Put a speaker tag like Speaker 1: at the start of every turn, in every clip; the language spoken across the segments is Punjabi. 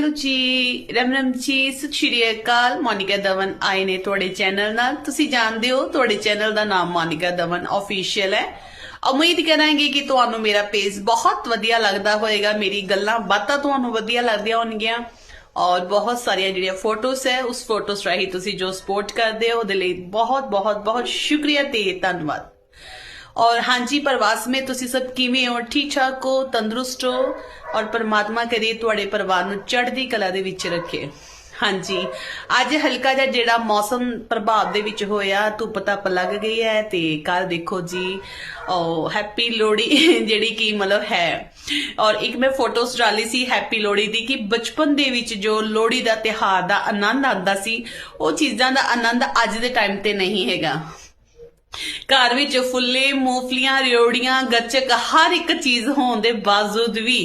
Speaker 1: ਹੈਲੋ ਜੀ ਰਮ ਰਮ ਜੀ ਸਤਿ ਸ਼੍ਰੀ ਅਕਾਲ, ਮੋਨਿਕਾ ਦਵਨ ਆਏ ਨੇ ਤੁਹਾਡੇ ਚੈਨਲ ਨਾਲ। ਤੁਸੀਂ ਜਾਣਦੇ ਹੋ ਤੁਹਾਡੇ ਚੈਨਲ ਦਾ ਨਾਮ ਮੋਨਿਕਾ ਦਵਨ ਅਫੀਸ਼ੀਅਲ ਹੈ। ਉਮੀਦ ਕਰਾਂਗੇ ਕਿ ਤੁਹਾਨੂੰ ਮੇਰਾ ਪੇਜ ਬਹੁਤ ਵਧੀਆ ਲੱਗਦਾ ਹੋਵੇਗਾ ਮੇਰੀ ਗੱਲਾਂ ਬਾਤਾਂ ਤੁਹਾਨੂੰ ਵਧੀਆ ਲੱਗਦੀਆਂ ਹੋਣਗੀਆਂ। ਔਰ ਬਹੁਤ ਸਾਰੀਆਂ ਜਿਹੜੀਆਂ ਫੋਟੋਸ ਹੈ, ਉਸ ਫੋਟੋਸ ਰਾਹੀਂ ਤੁਸੀਂ ਜੋ ਸਪੋਰਟ ਕਰਦੇ ਹੋ, ਉਹਦੇ ਲਈ ਬਹੁਤ ਬਹੁਤ ਬਹੁਤ ਸ਼ੁਕਰੀਆ ਤੇ ਧੰਨਵਾਦ। ਔਰ ਹਾਂਜੀ, ਪਰਵਾਸ ਮੇ ਤੁਸੀਂ ਸਭ ਕਿਵੇਂ ਹੋ? ਠੀਕ ਠਾਕ ਹੋ? ਤੰਦਰੁਸਤ ਹੋ? ਔਰ ਪਰਮਾਤਮਾ ਕਰੇ ਤੁਹਾਡੇ ਪਰਿਵਾਰ ਨੂੰ ਚੜ੍ਹਦੀ ਕਲਾ ਦੇ ਵਿੱਚ ਰੱਖੇ। ਹਾਂਜੀ। ਅੱਜ ਹਲਕਾ ਜਿਹਾ ਜਿਹੜਾ ਮੌਸਮ ਪ੍ਰਭਾਵ ਦੇ ਵਿੱਚ ਹੋਇਆ, ਧੁੱਪ ਤੱਪ ਲੱਗ ਗਈ ਹੈ ਤੇ ਕੱਲ ਦੇਖੋ ਜੀ, ਉਹ ਹੈਪੀ ਲੋਹੜੀ ਜਿਹੜੀ ਕਿ ਮਤਲਬ ਹੈ। ਔਰ ਇੱਕ ਮੈਂ ਫੋਟੋਸ ਡਾਲੀ ਸੀ ਹੈਪੀ ਲੋਹੜੀ ਦੀ ਕਿ ਬਚਪਨ ਦੇ ਵਿੱਚ ਜੋ ਲੋਹੜੀ ਦਾ ਤਿਹਾਰ ਦਾ ਆਨੰਦ ਆਉਂਦਾ ਸੀ, ਉਹ ਚੀਜ਼ਾਂ ਦਾ ਆਨੰਦ ਅੱਜ ਦੇ ਟਾਈਮ ਤੇ ਨਹੀਂ ਹੈਗਾ। ਘਰ ਵਿੱਚ ਫੁੱਲੇ ਮੂੰਗਫਲੀਆਂ ਰਿਓੜੀਆਂ ਗੱਚਕ ਹਰ ਇੱਕ ਚੀਜ਼ ਹੋਣ ਦੇ ਬਾਵਜੂਦ ਵੀ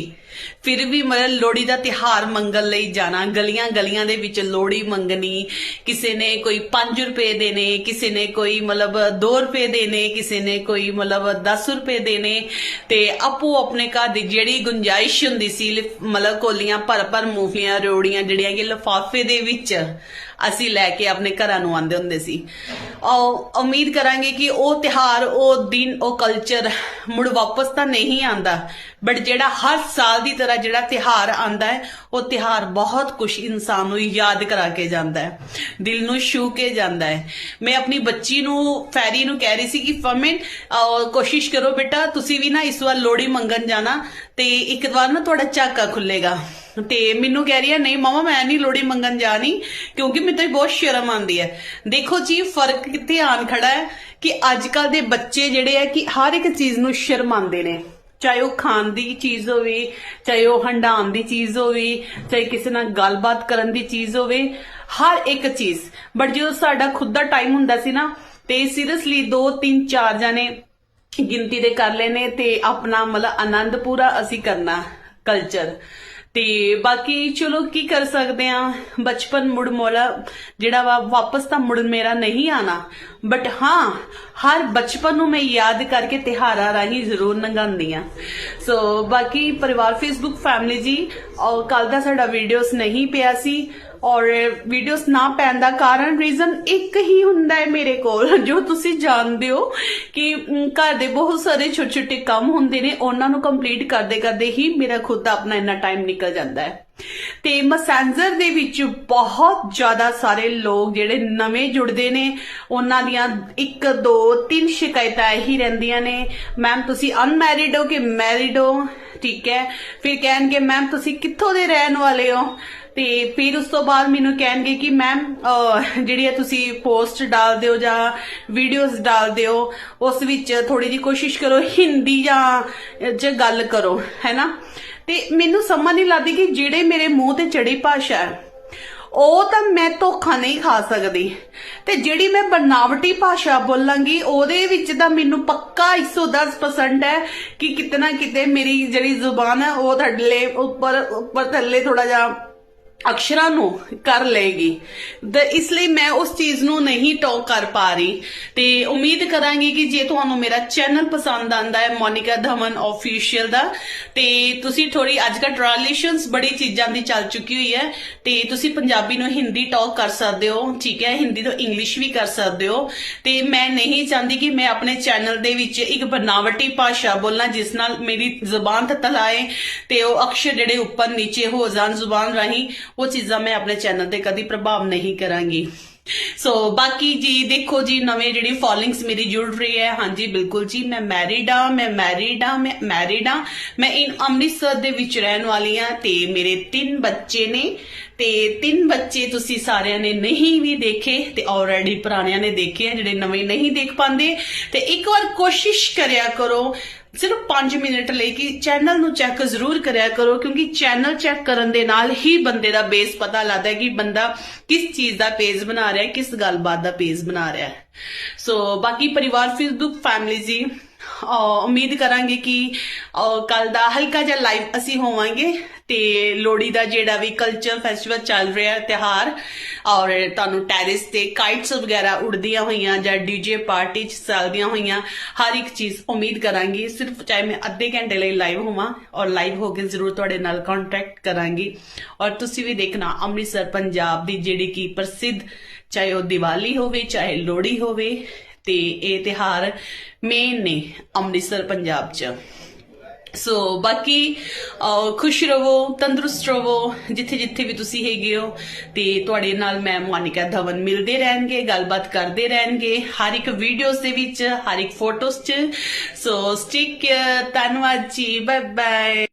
Speaker 1: ਫਿਰ ਵੀ ਮਤਲਬ ਲੋਹੜੀ ਦਾ ਤਿਹਾਰ ਮੰਗਣ ਲਈ ਜਾਣਾ, ਗਲੀਆਂ ਗਲੀਆਂ ਦੇ ਵਿੱਚ ਲੋਹੜੀ ਮੰਗਣੀ, ਕਿਸੇ ਨੇ ਕੋਈ 5 ਰੁਪਏ ਦੇਣੇ, ਕਿਸੇ ਨੇ ਕੋਈ ਮਤਲਬ 2 ਰੁਪਏ ਦੇਣੇ, ਕਿਸੇ ਨੇ ਕੋਈ ਮਤਲਬ 10 ਰੁਪਏ ਦੇਣੇ ਤੇ ਆਪੋ ਆਪਣੇ ਘਰ ਦੀ ਜਿਹੜੀ ਗੁੰਜਾਇਸ਼ ਹੁੰਦੀ ਸੀ ਮਤਲਬ ਕੋਲੀਆਂ ਭਰ ਭਰ ਮੂੰਗਫਲੀਆਂ, ਰੋੜੀਆਂ ਜਿਹੜੀਆਂ ਕਿ ਲਫਾਫੇ ਦੇ ਵਿੱਚ ਅਸੀਂ ਲੈ ਕੇ ਆਪਣੇ ਘਰਾਂ ਨੂੰ ਆਉਂਦੇ ਹੁੰਦੇ ਸੀ। ਔਰ ਉਮੀਦ ਕਰਾਂਗੇ ਕਿ ਉਹ ਤਿਹਾਰ ਉਹ ਦਿਨ, ਉਹ ਕਲਚਰ ਮੁੜ ਵਾਪਸ ਤਾਂ ਨਹੀਂ ਆਂਦਾ ਬਟ ਜਿਹੜਾ ਹਰ ਸਾਲ ਦੀ ਤਰ੍ਹਾਂ ਜਿਹੜਾ ਤਿਹਾਰ ਆਂਦਾ ਹੈ, ਉਹ ਤਿਹਾਰ ਬਹੁਤ ਕੁਝ ਇਨਸਾਨ ਨੂੰ ਯਾਦ ਕਰਾ ਕੇ ਜਾਂਦਾ ਹੈ, ਦਿਲ ਨੂੰ ਛੂ ਕੇ ਜਾਂਦਾ ਹੈ। ਮੈਂ ਆਪਣੀ ਬੱਚੀ ਨੂੰ, ਫੈਰੀ ਨੂੰ ਕਹਿ ਰਹੀ ਸੀ ਕਿ ਫਮਨ ਕੋਸ਼ਿਸ਼ ਕਰੋ ਬੇਟਾ, ਤੁਸੀਂ ਵੀ ਨਾ ਇਸ ਵਾਰ ਲੋੜੀ ਮੰਗਣ ਜਾਣਾ ਤੇ ਇੱਕ ਵਾਰ ਨਾ ਤੁਹਾਡਾ ਝਾਕਾ ਖੁੱਲੇਗਾ। ਤੇ ਮੈਨੂੰ ਕਹਿ ਰਹੀ ਹੈ, ਨਹੀਂ ਮਮਾ, ਮੈਂ ਨਹੀਂ ਲੋੜੀ ਮੰਗਣ ਜਾਣੀ, ਕਿਉਂਕਿ ਮੈਨੂੰ ਤਾਂ ਬਹੁਤ ਸ਼ਰਮ ਆਉਂਦੀ ਹੈ। ਦੇਖੋ ਜੀ, ਫ਼ਰਕ ਕਿੱਥੇ ਆਣ ਖੜਾ ਹੈ ਕਿ ਅੱਜ ਕੱਲ ਦੇ ਬੱਚੇ ਜਿਹੜੇ ਆ ਕਿ ਹਰ ਇੱਕ ਚੀਜ਼ ਨੂੰ ਸ਼ਰਮਾਉਂਦੇ ਨੇ। ਚਾਹੇ ਉਹ ਖਾਣ ਦੀ ਚੀਜ਼ ਹੋਵੇ, ਚਾਹੇ ਉਹ ਹੰਡਾਉਣ ਦੀ ਚੀਜ਼ ਹੋਵੇ, ਚਾਹੇ ਕਿਸੇ ਨਾਲ ਗੱਲਬਾਤ ਕਰਨ ਦੀ ਚੀਜ਼ ਹੋਵੇ, ਹਰ ਇੱਕ ਚੀਜ਼। ਬਟ ਜਦੋਂ ਸਾਡਾ ਖੁਦ ਦਾ ਟਾਈਮ ਹੁੰਦਾ ਸੀ ਨਾ, ਤੇ ਸੀਰੀਅਸਲੀ 2 3 4 ਜਾਣੇ ਗਿਣਤੀ ਦੇ ਕਰ ਲੈਨੇ ਤੇ ਆਪਣਾ ਮਤਲਬ ਆਨੰਦ ਪੂਰਾ ਅਸੀਂ ਕਰਨਾ ਕਲਚਰ ਤੇ ਬਾਕੀ ਚਲੋ ਕੀ ਕਰ ਸਕਦੇ ਆ? ਬਚਪਨ ਮੁੜ ਮੋਲਾ, ਜਿਹੜਾ ਵਾ ਵਾਪਸ ਤਾਂ ਮੁੜ ਮੇਰਾ ਨਹੀਂ ਆਣਾ। ਬਟ ਹਾਂ, ਹਰ ਬਚਪਨ ਨੂੰ ਮੈਂ ਯਾਦ ਕਰਕੇ ਤਿਹਾਰਾਂ ਰਾਹੀਂ ਜ਼ਰੂਰ ਨੰਗਾਉਂਦੀ ਆ। ਸੋ ਬਾਕੀ ਪਰਿਵਾਰ ਫੇਸਬੁੱਕ ਫੈਮਿਲੀ ਜੀ ਔਰ ਕੱਲ ਦਾ ਸਾਡਾ ਵੀਡੀਓਸ ਨਹੀਂ ਪਿਆ ਸੀ। ਔਰ ਵੀਡੀਓਸ ਨਾ ਪੈਣ ਦਾ ਕਾਰਨ ਰੀਜ਼ਨ ਇੱਕ ਹੀ ਹੁੰਦਾ ਹੈ ਮੇਰੇ ਕੋਲ, ਜੋ ਤੁਸੀਂ ਜਾਣਦੇ ਹੋ ਕਿ ਘਰ ਦੇ ਬਹੁਤ ਸਾਰੇ ਛੋਟੇ ਛੋਟੇ ਕੰਮ ਹੁੰਦੇ ਨੇ, ਉਹਨਾਂ ਨੂੰ ਕੰਪਲੀਟ ਕਰਦੇ ਕਰਦੇ ਹੀ ਮੇਰਾ ਖੁਦ ਦਾ ਆਪਣਾ ਇੰਨਾ ਟਾਈਮ ਨਿਕਲ ਜਾਂਦਾ ਹੈ। ਤੇ ਮੈਸੇਂਜਰ ਦੇ ਵਿੱਚ ਬਹੁਤ ਜ਼ਿਆਦਾ ਸਾਰੇ ਲੋਕ ਜਿਹੜੇ ਨਵੇਂ ਜੁੜਦੇ ਨੇ, ਉਹਨਾਂ ਦੀਆਂ ਇੱਕ, ਦੋ, ਤਿੰਨ ਸ਼ਿਕਾਇਤਾਂ ਇਹੀ ਰਹਿੰਦੀਆਂ ਨੇ ਮੈਮ ਤੁਸੀਂ ਅਨਮੈਰਿਡ ਹੋ ਕਿ ਮੈਰਿਡ ਹੋ? ਠੀਕ ਹੈ। ਫਿਰ ਕਹਿਣਗੇ ਮੈਮ ਤੁਸੀਂ ਕਿੱਥੋਂ ਦੇ ਰਹਿਣ ਵਾਲੇ ਹੋ? ਤੇ ਫਿਰ ਉਸ ਤੋਂ ਬਾਅਦ ਮੈਨੂੰ ਕਹਿਣਗੇ ਕਿ ਮੈਮ ਜਿਹੜੀ ਹੈ ਤੁਸੀਂ ਪੋਸਟ ਡਾਲਦੇ ਹੋ ਜਾਂ ਵੀਡੀਓਜ਼ ਡਾਲਦੇ ਹੋ, ਉਸ ਵਿੱਚ ਥੋੜੀ ਜੀ ਕੋਸ਼ਿਸ਼ ਕਰੋ ਹਿੰਦੀ ਜਾਂ ਚ ਗੱਲ ਕਰੋ ਹੈਨਾ ਤੇ ਮੈਨੂੰ ਸਮਝ ਨਹੀਂ ਲੱਗਦੀ ਕਿ ਜਿਹੜੇ ਮੇਰੇ ਮੂੰਹ ਤੇ ਚੜੀ ਭਾਸ਼ਾ ਹੈ, ਉਹ ਤਾਂ ਮੈਂ ਧੋਖਾ ਨਹੀਂ ਖਾ ਸਕਦੀ। ਤੇ ਜਿਹੜੀ ਮੈਂ ਬਨਾਵਟੀ ਭਾਸ਼ਾ ਬੋਲਾਂਗੀ, ਉਹਦੇ ਵਿੱਚ ਤਾਂ ਮੈਨੂੰ ਪੱਕਾ 110% ਹੈ ਕਿ ਕਿਤਨਾ ਕਿਤੇ ਮੇਰੀ ਜਿਹੜੀ ਜ਼ੁਬਾਨ ਹੈ, ਉਹ ਥੱਲੇ ਉੱਪਰ ਉੱਪਰ ਥੱਲੇ ਥੋੜਾ ਜਿਹਾ ਅਕਸ਼ਰਾਂ ਨੂੰ ਕਰ ਲਏਗੀ। ਤੇ ਇਸ ਲਈ ਮੈਂ ਉਸ ਚੀਜ਼ ਨੂੰ ਨਹੀਂ ਟੋਕ ਕਰ ਪਾ ਰਹੀ। ਤੇ ਉਮੀਦ ਕਰਾਂਗੀ ਕਿ ਜੇ ਤੁਹਾਨੂੰ ਮੇਰਾ ਚੈਨਲ ਪਸੰਦ ਆਂਦਾ ਹੈ, ਮੋਨਿਕਾ ਧਮਨ ਆਫੀਸ਼ੀਅਲ ਦਾ, ਤੇ ਤੁਸੀਂ ਥੋੜੀ ਅੱਜ ਕੱਲ੍ਹ ਟ੍ਰਾਂਸਲੇਸ਼ਨਸ ਬੜੀ ਚੀਜ਼ਾਂ ਦੀ ਚੱਲ ਚੁੱਕੀ ਹੋਈ ਹੈ, ਤੇ ਤੁਸੀਂ ਪੰਜਾਬੀ ਨੂੰ ਹਿੰਦੀ ਟੋਕ ਕਰ ਸਕਦੇ ਹੋ, ਠੀਕ ਹੈ, ਹਿੰਦੀ ਤੋਂ ਇੰਗਲਿਸ਼ ਵੀ ਕਰ ਸਕਦੇ ਹੋ। ਤੇ ਮੈਂ ਨਹੀਂ ਚਾਹੁੰਦੀ ਕਿ ਮੈਂ ਆਪਣੇ ਚੈਨਲ ਦੇ ਵਿੱਚ ਇੱਕ ਬਨਾਵਟੀ ਭਾਸ਼ਾ ਬੋਲਾਂ, ਜਿਸ ਨਾਲ ਮੇਰੀ ਜ਼ੁਬਾਨ ਤਤਲਾਏ, ਤੇ ਉਹ ਅਕਸ਼ਰ ਜਿਹੜੇ ਉੱਪਰ ਨੀਚੇ ਹੋ ਜਾਣ ਜ਼ੁਬਾਨ ਰਾਹੀਂ। ਉਹ ਚੀਜ਼ਾਂ ਮੈਂ ਆਪਣੇ ਚੈਨਲ ਤੇ ਕਦੀ ਪ੍ਰਭਾਵ ਨਹੀਂ ਕਰਾਂਗੀ। ਸੋ ਬਾਕੀ ਜੀ, ਦੇਖੋ ਜੀ, ਨਵੇਂ ਜਿਹੜੀ ਫੋਲੋਇੰਗਸ ਮੇਰੀ ਜੁੜ ਰਹੀ ਹੈ। ਹਾਂਜੀ, ਬਿਲਕੁਲ ਜੀ, ਮੈਂ ਮੈਰਿਡ ਆ ਮੈਂ ਮੈਰਿਡ ਆ ਮੈਂ ਮੈਰਿਡ ਆ ਮੈਂ ਇਨ ਅੰਮ੍ਰਿਤਸਰ ਦੇ ਵਿੱਚ ਰਹਿਣ ਵਾਲੀ ਆ ਤੇ ਮੇਰੇ ਤਿੰਨ ਬੱਚੇ ਨੇ। ਤੇ ਤਿੰਨ ਬੱਚੇ ਤੁਸੀਂ ਸਾਰਿਆਂ ਨੇ ਨਹੀਂ ਵੀ ਦੇਖੇ ਤੇ ਆਲਰੇਡੀ ਪੁਰਾਣਿਆਂ ਨੇ ਦੇਖੇ ਆ, ਜਿਹੜੇ ਨਵੇਂ ਨਹੀਂ ਦੇਖ ਪਾਉਂਦੇ। ਤੇ ਇੱਕ ਵਾਰ ਕੋਸ਼ਿਸ਼ ਕਰਿਆ ਕਰੋ ਸਿਰਫ 5 ਮਿੰਟ ਲਈ ਕਿ ਚੈਨਲ ਨੂੰ ਚੈੱਕ ਜ਼ਰੂਰ ਕਰਿਆ ਕਰੋ, ਕਿਉਂਕਿ ਚੈਨਲ ਚੈੱਕ ਕਰਨ ਦੇ ਨਾਲ ਹੀ ਬੰਦੇ ਦਾ ਬੇਸ ਪਤਾ ਲੱਗਦਾ ਹੈ ਕਿ ਬੰਦਾ ਕਿਸ ਚੀਜ਼ ਦਾ ਪੇਜ ਬਣਾ ਰਿਹਾ ਹੈ, ਕਿਸ ਗੱਲਬਾਤ ਦਾ ਪੇਜ ਬਣਾ ਰਿਹਾ ਹੈ। ਸੋ ਬਾਕੀ ਪਰਿਵਾਰ ਫੇਸਬੁੱਕ ਫੈਮਿਲੀ ਜੀ ਉਮੀਦ ਕਰਾਂਗੇ ਕਿ ਕੱਲ ਦਾ ਹਲਕਾ ਜਿਹਾ ਲਾਈਵ ਅਸੀਂ ਹੋਵਾਂਗੇ। ਤੇ ਲੋਹੜੀ ਦਾ ਜਿਹੜਾ ਵੀ ਕਲਚਰ ਫੈਸਟੀਵਲ ਚੱਲ ਰਿਹਾ ਹੈ ਤਿਹਾਰ ਔਰ ਤੁਹਾਨੂੰ ਟੈਰਿਸ ਤੇ ਕਾਈਟਸ ਵਗੈਰਾ ਉੜਦੀਆਂ ਹੋਈਆਂ ਜਾਂ ਡੀਜੇ ਪਾਰਟੀ ਚ ਚੱਲਦੀਆਂ ਹੋਈਆਂ, ਹਰ ਇੱਕ ਚੀਜ਼ ਉਮੀਦ ਕਰਾਂਗੀ। ਸਿਰਫ ਚਾਹੇ ਮੈਂ ਅੱਧੇ ਘੰਟੇ ਲਈ ਲਾਈਵ ਹੋਵਾਂ, ਔਰ ਲਾਈਵ ਹੋ ਕੇ ਜ਼ਰੂਰ ਤੁਹਾਡੇ ਨਾਲ ਕੰਟੈਕਟ ਕਰਾਂਗੀ। ਔਰ ਤੁਸੀਂ ਵੀ ਦੇਖਣਾ, ਅੰਮ੍ਰਿਤਸਰ, ਪੰਜਾਬ ਦੀ ਜਿਹੜੀ ਕਿ ਪ੍ਰਸਿੱਧ, ਚਾਹੇ ਉਹ ਦੀਵਾਲੀ ਹੋਵੇ, ਚਾਹੇ ਲੋਹੜੀ ਹੋਵੇ, ਤੇ ਇਹ ਤਿਹਾਰ ਮੇਨ ਨੇ ਅੰਮ੍ਰਿਤਸਰ, ਪੰਜਾਬ 'ਚ। ਸੋ ਬਾਕੀ ਖੁਸ਼ ਰਹੋ, ਤੰਦਰੁਸਤ ਰਹੋ, ਜਿੱਥੇ ਜਿੱਥੇ ਵੀ ਤੁਸੀਂ ਹੈਗੇ ਹੋ, ਤੇ ਤੁਹਾਡੇ ਨਾਲ ਮੈਂ ਮੋਨਿਕਾ ਧਵਨ ਮਿਲਦੇ ਰਹਿਣਗੇ, ਗੱਲਬਾਤ ਕਰਦੇ ਰਹਿਣਗੇ, ਹਰ ਇੱਕ ਵੀਡੀਓਜ਼ ਦੇ ਵਿੱਚ, ਹਰ ਇੱਕ ਫੋਟੋਜ਼ 'ਚ। ਸੋ ਸਟੇਕ ਧੰਨਵਾਦ ਜੀ ਬਾਏ ਬਾਏ